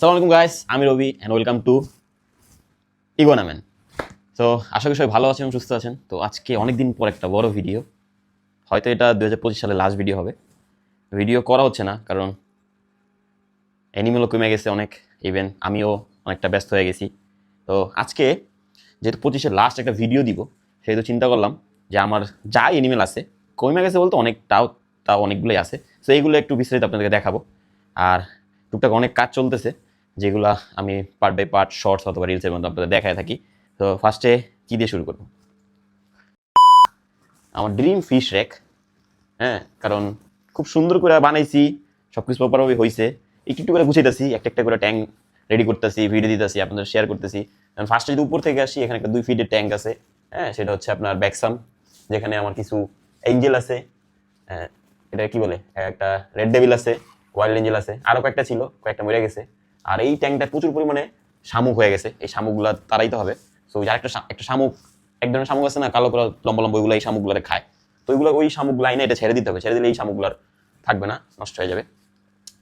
সালাম আলাইকুম গাইস আমি রবি অ্যান্ড ওয়েলকাম টু ইগোনাম্যান তো আশা করি সবাই ভালো আছেন এবং সুস্থ আছেন। তো আজকে অনেক দিন পর একটা বড় ভিডিও হয়তো এটা দু হাজার পঁচিশ সালে লাস্ট ভিডিও হবে। ভিডিও করা হচ্ছে না, কারণ অ্যানিমেলও কমে গেছে অনেক। ইভেন আমিও অনেকটা ব্যস্ত হয়ে গেছি। তো আজকে যেহেতু পঁচিশের লাস্ট একটা ভিডিও দিব, সেহেতু চিন্তা করলাম যে আমার যা এনিমেল আছে, কমে গেছে বলতে অনেক তাও তাও অনেকগুলোই আছে। তো এইগুলো একটু বিস্তারিত আপনাদেরকে দেখাবো। আর টুকটাক অনেক কাজ চলতেছে। যেগুলো আমি পার্ট বাই পার্ট শর্টস অথবা রিলসের মধ্যে আপনাদের দেখায় থাকি। তো ফার্স্টে কী দিয়ে শুরু করব? আমার ড্রিম ফিশ রেক হ্যাঁ কারণ খুব সুন্দর করে বানাইছি সব কিছু প্রপারভাবে হয়েছে একটু একটু করে গুছাইতেছি, একটা একটা করে ট্যাঙ্ক রেডি করতেছি ভিডিও দিতেছি, আপনাদের শেয়ার করতেছি। ফার্স্টে যদি উপর থেকে আসি, এখানে একটা দুই ফিটের ট্যাঙ্ক আছে হ্যাঁ সেটা হচ্ছে আপনার ব্যাকসাম যেখানে আমার কিছু এঞ্জেল আছে হ্যাঁ এটা কি বলে? একটা রেড ডেভিল আছে ওয়াইল্ড এঞ্জেল আছে আরও কয়েকটা ছিল, কয়েকটা মরে গেছে। আর এই ট্যাঙ্কটা প্রচুর পরিমাণে শামুক হয়ে গেছে। এই শামুকগুলো তারাইতে হবে। সো যার একটা একটা শামুক, এক ধরনের শামুক আছে না, কালো কালো, লম্বা লম্বা ওইগুলো এই শামুকগুলো খায়। তো ওইগুলো ওই শামুক লাইনে এটা ছেড়ে দিতে হবে। ছেড়ে দিলে এই শামুকগুলো থাকবে না, নষ্ট হয়ে যাবে।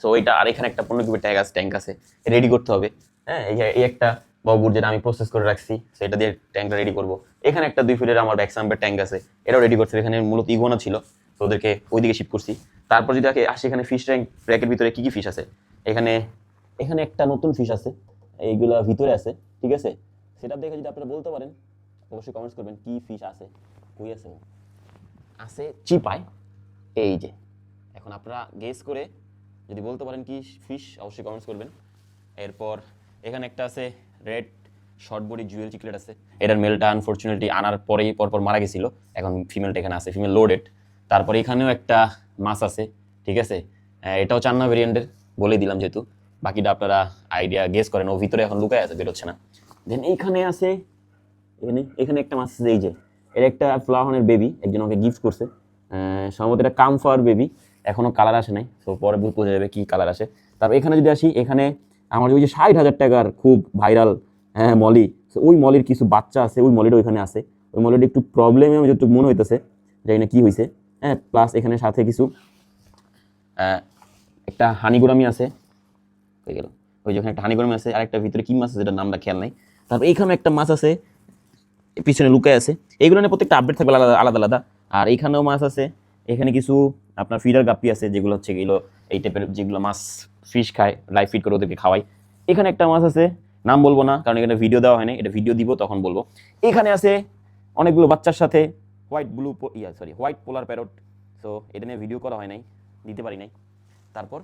সো ওইটা আর এখানে একটা পনেরো কিউবের ট্যাঙ্ক আছে ট্যাঙ্ক আছে রেডি করতে হবে। হ্যাঁ এই একটা বগুর যেটা আমি প্রসেস করে রাখছি, সেটা দিয়ে ট্যাঙ্কটা রেডি করব। এখানে একটা দুই ফিটের আমার ব্যাকসাম্পের ট্যাঙ্ক আছে, এটাও রেডি হবে এখানে মূলত ইগোনা ছিল, তো ওদেরকে ওইদিকে শিফট করছি। তারপর যদি আসি এখানে ফিশ ট্যাঙ্ক ট্র্যাকের ভিতরে কী কী ফিশ আছে? এখানে এখানে একটা নতুন ফিশ আছে, এইগুলা ভিতরে আছে, ঠিক আছে? সেটা দেখে যদি আপনারা বলতে পারেন, অবশ্যই কমেন্টস করবেন, কি ফিশ আছে? কই আছে? আছে চিপায় এই যে। এখন আপনারা গেস করে যদি বলতে পারেন কি ফিশ অবশ্যই কমেন্টস করবেন। এরপর এখানে একটা আছে red short body jewel chiclet আছে। এটার মেলটা আনফর্চুনেটলি আনার পরেই পরপর মারা গেছিল। এখন ফিমেলটা এখানে আছে ফিমেল লোডেড তারপর এখানেও একটা মাছ আছে, ঠিক আছে? এটাও চান্না ভেরিয়েন্টের বলে দিলাম যেহেতু। বাকিটা আপনারা আইডিয়া গেস করেন, ও ভিতরে এখন লুকায় আছে, বেরোচ্ছে না। দেন এইখানে আছে, এখানে এখানে একটা মাছ আছে, এই যে, এর একটা ফ্লাওয়ানের বেবি একজন ওকে গিফট করছে। সম্ভবত এটা কামফার বেবি এখনও কালার আসে নাই তো পরে বুঝ- যাবে কি কালার আসে। তারপর এখানে যদি আসি, এখানে আমার ওই যে ষাট হাজার টাকার খুব ভাইরাল হ্যাঁ মলি ওই মলির কিছু বাচ্চা আছে, ওই মলিটা ওইখানে আছে। ওই মলিটা একটু প্রবলেমে যতটুকু মনে হইতেছে, জানি না কি হয়েছে হ্যাঁ প্লাস এখানে সাথে কিছু একটা হানিগুরামি আছে হয়ে গেল। ওই যেখানে একটা হানিগুরামি আছে আর একটা ভিতরে কি মাছ আছে, যেটার নামটা খেয়াল নাই। তারপর এইখানে একটা মাছ আছে, পিছনে লুকায় আছে। এইগুলো নিয়ে প্রত্যেকটা আপডেট থাকবে আলাদা আলাদা আলাদা। আর এইখানেও মাছ আছে, এখানে কিছু আপনার ফিডার গাপ্পি আছে, যেগুলো হচ্ছে এগুলো এই টাইপের যেগুলো মাছ ফিশ খায় লাইভ ফিড করে ওদেরকে খাওয়াই এখানে একটা মাছ আছে, নাম বলব না, কারণ এখানে ভিডিও দেওয়া হয়নি, এটা ভিডিও দিব, তখন বলব। এখানে আছে অনেকগুলো বাচ্চার সাথে white blue yeah sorry white polar parrot so এটা নিয়ে ভিডিও করা হয় নাই, দিতে পারি নাই। তারপর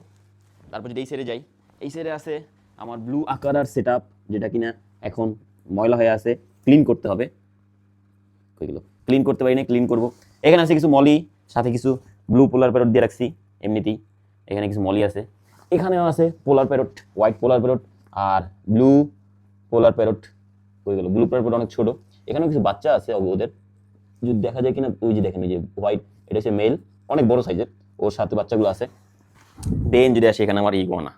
তারপর যদি এই সাইডে যাই এই সাইডে আছে আমার ব্লু আকারার সেট যেটা কিনা এখন ময়লা হয়ে আছে ক্লিন করতে হবে। ওইগুলো ক্লিন করতে পারি না ক্লিন করব। এখানে আছে কিছু মলি, সাথে কিছু ব্লু পোলার প্যারট দিয়ে রাখছি, এমনিতেই। এখানে কিছু মলি আছে। এখানেও আছে polar parrot white polar parrot আর ব্লু পোলার প্যারট ওইগুলো ব্লু পোলার প্যারট অনেক ছোট। এখানেও কিছু বাচ্চা আছে ওদের। যদি দেখা যায় কিনা, ওই যে দেখেন যে হোয়াইট এটা হচ্ছে মেল অনেক বড় সাইজের ওর সাথে বাচ্চাগুলো আছে। দেন যদি আসে এখানে আমার ইগোনা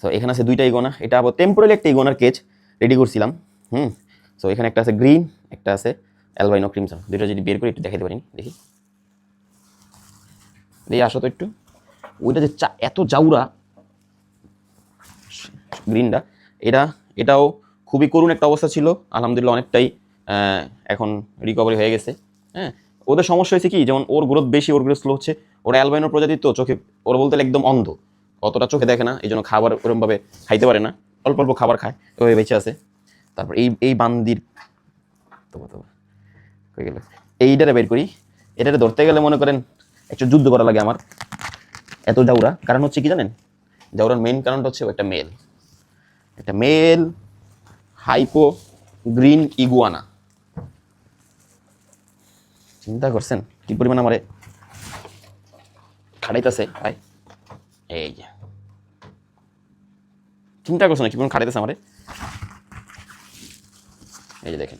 সো এখানে আছে দুইটা ইগোনা। এটা আবার টেম্পোরারি একটা ইগোনার কেচ রেডি করছিলাম। হুম। সো এখানে একটা আছে গ্রিন একটা আছে অ্যালবাইনো ক্রিমসন দুইটা যদি বের করে, একটু দেখাতে পারি। দেখি। দেখি আসো তো একটু। ওইটা যে চা, এত জাউরা গ্রিনটা এটা, এটাও খুবই করুণ একটা অবস্থা ছিল। আলহামদুলিল্লাহ অনেকটাই এখন রিকভারি হয়ে গেছে। হ্যাঁ। ওদের সমস্যা হয়েছে কি? যেমন ওর গ্রোথ বেশি, ওর গ্রোথ স্লো হচ্ছে। ওর অ্যালবাইনো প্রজাতি তো, চোখে, ওর বলতে একদম অন্ধ। অতটা চোখে দেখে না এই জন্য খাবার ওরকমভাবে খাইতে পারে না। অল্প অল্প খাবার খায় ওই বেঁচে আছে। তারপর এই এই বান্দির এইটারে বের করি। এটারে ধরতে গেলে মনে করেন একটু যুদ্ধ করা লাগে আমার। এত জাউরা। কারণ হচ্ছে কি জানেন? জাউরার মেইন কারণটা হচ্ছে একটা মেল একটা মেল হাইপো গ্রিন ইগুয়ানা চিন্তা করছেন? কি পরিমাণ আমারে খাড়াইতেছে ভাই, এই যে। চিন্তা করছ না, কি পরিমাণ খাড়াইতেছে আমারে? এই যে দেখেন।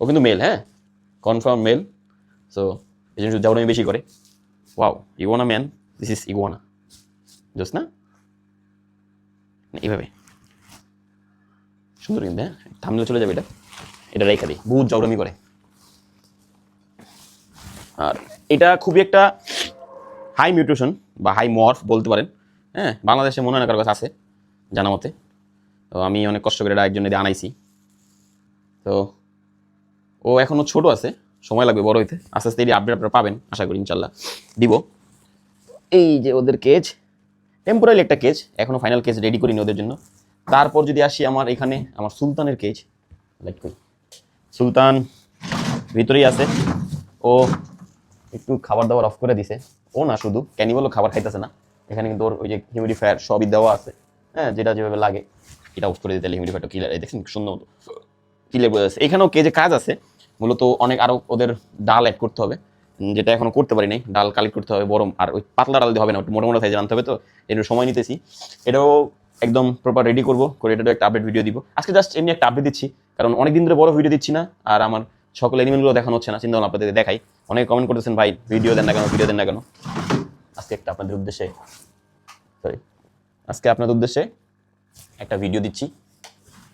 ও কিন্তু মেল হ্যাঁ? কনফার্ম মেল সো এই জন্য যাওয়া বেশি করে। ওয়াও ইগোনা ম্যান দিস ইজ ইগোনা জোস না? এইভাবে। সুন্দর কিন্তু হ্যাঁ? থামলে চলে যাবে এটা। এটা রেখা দিই। বহুত জবরামি করে। আর এটা খুবই একটা হাই মিউটেশন বা হাই মর্ফ বলতে পারেন। হ্যাঁ বাংলাদেশে মনে হয় কারও কাছে আছে, জানা মতে। তো আমি অনেক কষ্ট করে এটা একজন দিয়ে আনাইছি। তো ও এখনও ছোট আছে, সময় লাগবে বড় হইতে। আস্তে আস্তে এই আপডেট আপনারা পাবেন, আশা করি ইনশাল্লাহ দিব। এই যে ওদের কেজ টেম্পোরারি একটা কেজ এখনও ফাইনাল কেজ রেডি করিনি ওদের জন্য। তারপর যদি আসি আমার এখানে, আমার সুলতানের কেজ লাইট সুলতান ভিতরেই আছে। ও একটু খাবার দাবার অফ করে দিছে। ও না শুধু ক্যানিবলও খাবার খাইতেছে না। এখানে কিন্তু ওর ওই যে হিউমিডিফায়ার সবই দেওয়া আছে। হ্যাঁ যেটা যেভাবে লাগে, এটা অফ করে দিতে হিউমিডিফায়ারটা ক্লিয়ার এই দেখছেন সুন্দর মতো ক্লিয়ার বোঝা যাচ্ছে। এখানেও কে যে কাজ আছে, মূলত অনেক আরও ওদের ডাল অ্যাড করতে হবে, যেটা এখনও করতে পারি নাই। ডাল কালেক্ট করতে হবে, বরং আর ওই পাতলা ডাল দিয়ে হবে না, একটু মোটা মোটা সাইজে আনতে হবে তো একটু সময় নিতেছি। এটাও একদম প্রপার রেডি করব, করে এটাও একটা আপডেট ভিডিও দিব। আজকে জাস্ট এমনি একটা আপডেট দিচ্ছি, কারণ অনেক দিন ধরে বড় ভিডিও দিচ্ছি না, আর আমার সকল এনিমেলগুলো দেখানো হচ্ছে না চিন্তা আপনাদের দেখাই। অনেক কমেন্ট করতেছেন, ভাই ভিডিও দেন না কেন ভিডিও দেন না কেন? আজকে একটা আপনাদের উদ্দেশ্যে সরি আজকে আপনাদের উদ্দেশ্যে একটা ভিডিও দিচ্ছি।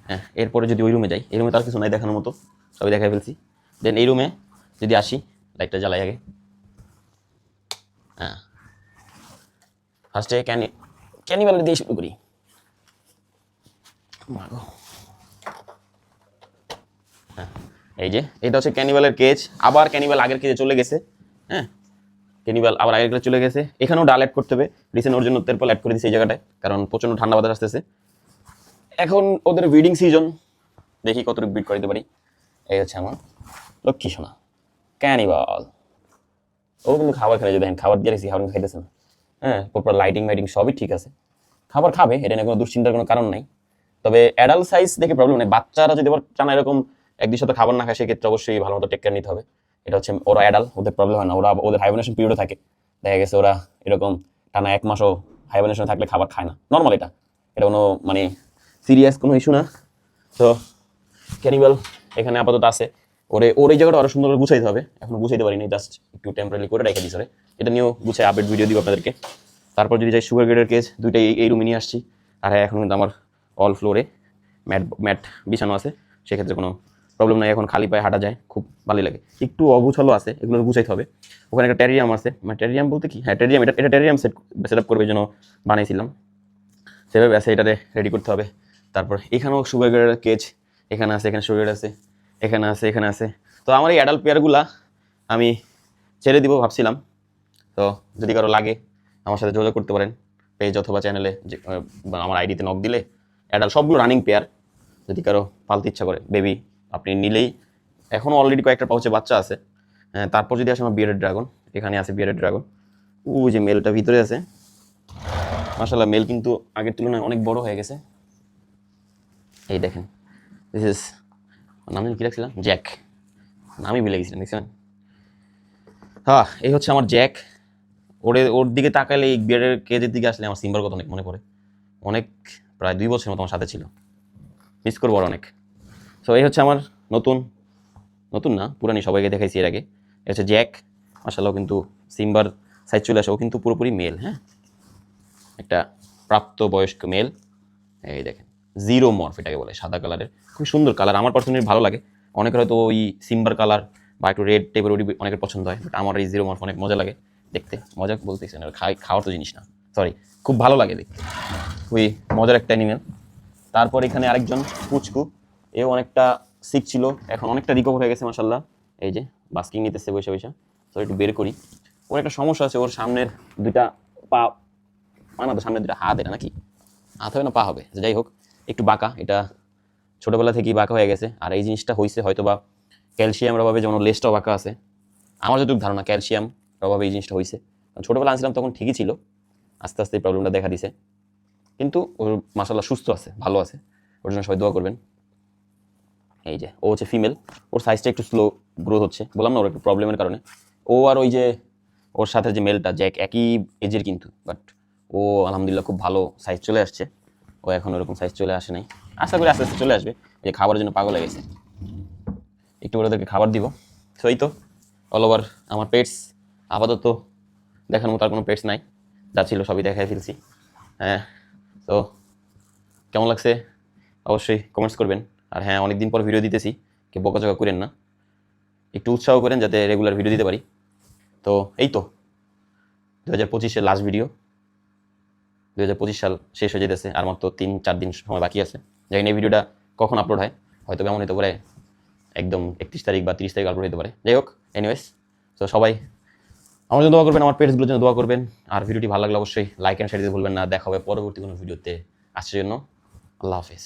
হ্যাঁ এরপরে যদি ওই রুমে যাই এই রুমে তার কিছু নাই দেখানোর মতো সবই দেখাই ফেলছি। দেন এই রুমে যদি আসি লাইটটা জ্বালাই আগে। হ্যাঁ। ফার্স্টে ক্যানি ক্যানিবাল দিয়ে শুরু করি? হ্যাঁ এই যে এটা হচ্ছে ক্যানিবালের কেজ আবার ক্যানিবাল আগের কেজে চলে গেছে। হ্যাঁ ক্যানিবাল আবার আগের চলে গেছে। এখানেও ডাল অ্যাড করতে হবে। রিসেন্ট ওর জন্য তেরপল অ্যাড করে দিয়েছে এই জায়গাটায়, কারণ প্রচণ্ড ঠান্ডা বাতাস আসতেছে। এখন ওদের ব্রিডিং সিজন দেখি কতটুকু বিট করে দিতে পারি। এই হচ্ছে আমার লক্ষ্মী সোনা ক্যানিবাল ও কিন্তু খাবার খেলে যে দেখেন, খাবার দিয়ে রেখেছি, খাবার খাইতেছে না। হ্যাঁ প্রপার লাইটিং মাইটিং সবই ঠিক আছে। খাবার খাবে, এটা নিয়ে কোনো দুশ্চিন্তার কোনো কারণ নাই। তবে অ্যাডাল্ট সাইজ দেখে প্রবলেম নেই। বাচ্চারা যদি আবার টানা এরকম একদিন সাথে খাবার না খায়, সেক্ষেত্রে অবশ্যই ভালো মতো টেক কেয়ার নিতে হবে। এটা হচ্ছে ওরা অ্যাডাল ওদের প্রবলেম হয় না। ওরা ওদের হাইবানেশন পিরিয়ডও থাকে। দেখা গেছে ওরা এরকম টানা এক মাসও হাইবানেশন থাকলে খাবার খায় না। নর্মাল এটা। এটা কোনো মানে সিরিয়াস কোনো ইস্যু না। তো ক্যানিবাল এখানে আপাতত আছে। ওরে, ওর এই জায়গাটা আরও সুন্দর গুছাইতে হবে। এখনও গুছাইতে পারিনি জাস্ট একটু টেম্পোরারি করে রেখে দিয়েছে এটা নিয়েও গুছাই আপডেট ভিডিও দিব আপনাদেরকে। তারপর যদি যাই সুগার গ্রেডের কেস দুইটাই এই- রুমে নিয়ে আসছি। আর এখন কিন্তু আমার অল ফ্লোরে ম্যাট ম্যাট বিছানো আছে। সেক্ষেত্রে কোনো প্রবলেম নাই, এখন খালি পায়ে হাঁটা যায়, খুব ভালোই লাগে। একটু অগুছালো আছে, এগুলো গুছাইতে হবে। ওখানে একটা ট্যারিয়াম আছে। মানে ট্যারিয়াম বলতে কি? হ্যাঁ ট্যারিয়াম এটা এটা ট্যারিয়াম সেট সেট আপ করবে জন্য বানাইছিলাম। সেভাবে আছে, এটাতে রেডি করতে হবে। তারপর এখানেও সুগার গ্রেডের কেজ এখানে আছে, এখানে সুগার আছে, এখানে আছে এখানে আছে। তো আমার এই অ্যাডাল্ট পেয়ারগুলা আমি ছেড়ে দিব ভাবছিলাম। তো যদি কারও লাগে, আমার সাথে যোগাযোগ করতে পারেন। পেজ অথবা চ্যানেলে যে আমার আইডিতে নক দিলে অ্যাডাল্ট সবগুলো রানিং পেয়ার যদি কারও পালতে ইচ্ছা করে বেবি আপনি নিলেই এখনও অলরেডি কয়েকটা পাউচে বাচ্চা আছে। হ্যাঁ, তারপর যদি আসে আমার বিয়ারেড ড্রাগন এখানে আছে বিয়ারেড ড্রাগন ও যে মেলটা ভিতরে আছে মাসাল্লাহ মেল কিন্তু আগের তুলনায় অনেক বড় হয়ে গেছে। এই দেখেন দিস ইজ নাম কি রাখছিলাম? জ্যাক নামই ভুলে গেছিলাম দেখছেন? হ্যাঁ এই হচ্ছে আমার জ্যাক ওরে ওর দিকে তাকালে এই বিয়ারের কেজের দিকে আসলে আমার সিম্বার কথা অনেক মনে পড়ে। অনেক প্রায় দুই বছর মতো আমার সাথে ছিল। মিস করব আর অনেক। সো এই হচ্ছে আমার নতুন নতুন না, পুরানি সবাইকে দেখাইছি এর আগে। এই হচ্ছে জ্যাক মাসাল্লাহ কিন্তু সিম্বার সাইজ চলে আসে, ও কিন্তু পুরোপুরি মেল হ্যাঁ? একটা প্রাপ্তবয়স্ক মেল। এই দেখেন জিরো মর্ফ এটাকে বলে, সাদা কালারের। খুব সুন্দর কালার, আমার পার্সোনালি ভালো লাগে। অনেকের হয়তো ওই সিম্বার কালার বা একটু রেড টাইপের ওটি অনেকের পছন্দ হয় বাট আমার এই জিরো মর্ফ অনেক মজা লাগে দেখতে। মজা বলতেছি না, খাই, খাওয়ার তো জিনিস না। সরি খুব ভালো লাগে দেখতে। ওই মজার একটা অ্যানিমেল তারপর এখানে আরেকজন পুচকু এও অনেকটা সিক ছিল। এখন অনেকটা রিকভার হয়ে গেছে মাসাল্লাহ এই যে বাস্কিং নিতেছে বসে বসে। তো একটু বের করি। ওর একটা সমস্যা আছে, ওর সামনের দুইটা পা পা না তো সামনের দুইটা হাত, এটা নাকি? হাত হবে না, পা হবে। যাই হোক, একটু বাঁকা। এটা ছোটোবেলা থেকেই বাঁকা হয়ে গেছে। আর এই জিনিসটা হয়েছে হয়তো বা ক্যালসিয়ামের অভাবে, যেমন লেসটাও বাঁকা আছে। আমার যতটুকু ধারণা ক্যালসিয়াম অভাবে এই জিনিসটা হয়েছে কারণ ছোটোবেলা আনছিলাম, তখন ঠিকই ছিল। আস্তে আস্তে এই প্রবলেমটা দেখা দিছে। কিন্তু ওর মাসাল্লাহ সুস্থ আছে, ভালো আছে। ওর জন্য সবাই দোয়া করবেন। এই যে, ও হচ্ছে ফিমেল ওর সাইজটা একটু স্লো গ্রোথ হচ্ছে, বললাম না ওর একটু প্রবলেমের কারণে। ও আর ওই যে, ওর সাথে যে মেলটা জ্যাক একই এজের কিন্তু বাট ও আলহামদুলিল্লাহ খুব ভালো সাইজ চলে আসছে। ও এখন ওরকম সাইজ চলে আসে নাই। আশা করি আস্তে আস্তে চলে আসবে। যে খাবারের জন্য পাগল হয়ে গেছে। একটু করে ওদেরকে খাবার দিব। তো এই তো অল ওভার আমার পেটস আপাতত দেখার মতো আর কোনো পেটস নাই। যা ছিল সবই দেখাই ফেলছি। হ্যাঁ তো কেমন লাগছে? অবশ্যই কমেন্টস করবেন। আর হ্যাঁ অনেকদিন পর ভিডিও দিতেছি, কেউ বকাচকা করেন না। একটু উৎসাহ করেন যাতে রেগুলার ভিডিও দিতে পারি। তো এই তো দু হাজার পঁচিশের লাস্ট ভিডিও দু হাজার পঁচিশ সাল শেষ হয়ে যেতেছে, আর মাত্র তিন, চার দিন সময় বাকি আছে। জানি না এই ভিডিওটা কখন আপলোড হয়? হয়তো কেমন হতে পারে, একদম একত্রিশ তারিখ বা তিরিশ তারিখ আপলোড হতে পারে। যাই হোক এনিওয়েজ তো সবাই আমার জন্য দোয়া করবেন, আমার পেজগুলোর জন্য দোয়া করবেন। আর ভিডিওটি ভালো লাগলে অবশ্যই লাইক অ্যান্ড শেয়ার দিতে ভুলবেন না। দেখা হবে পরবর্তী কোনো ভিডিওতে আসার জন্য আল্লাহ হাফেজ।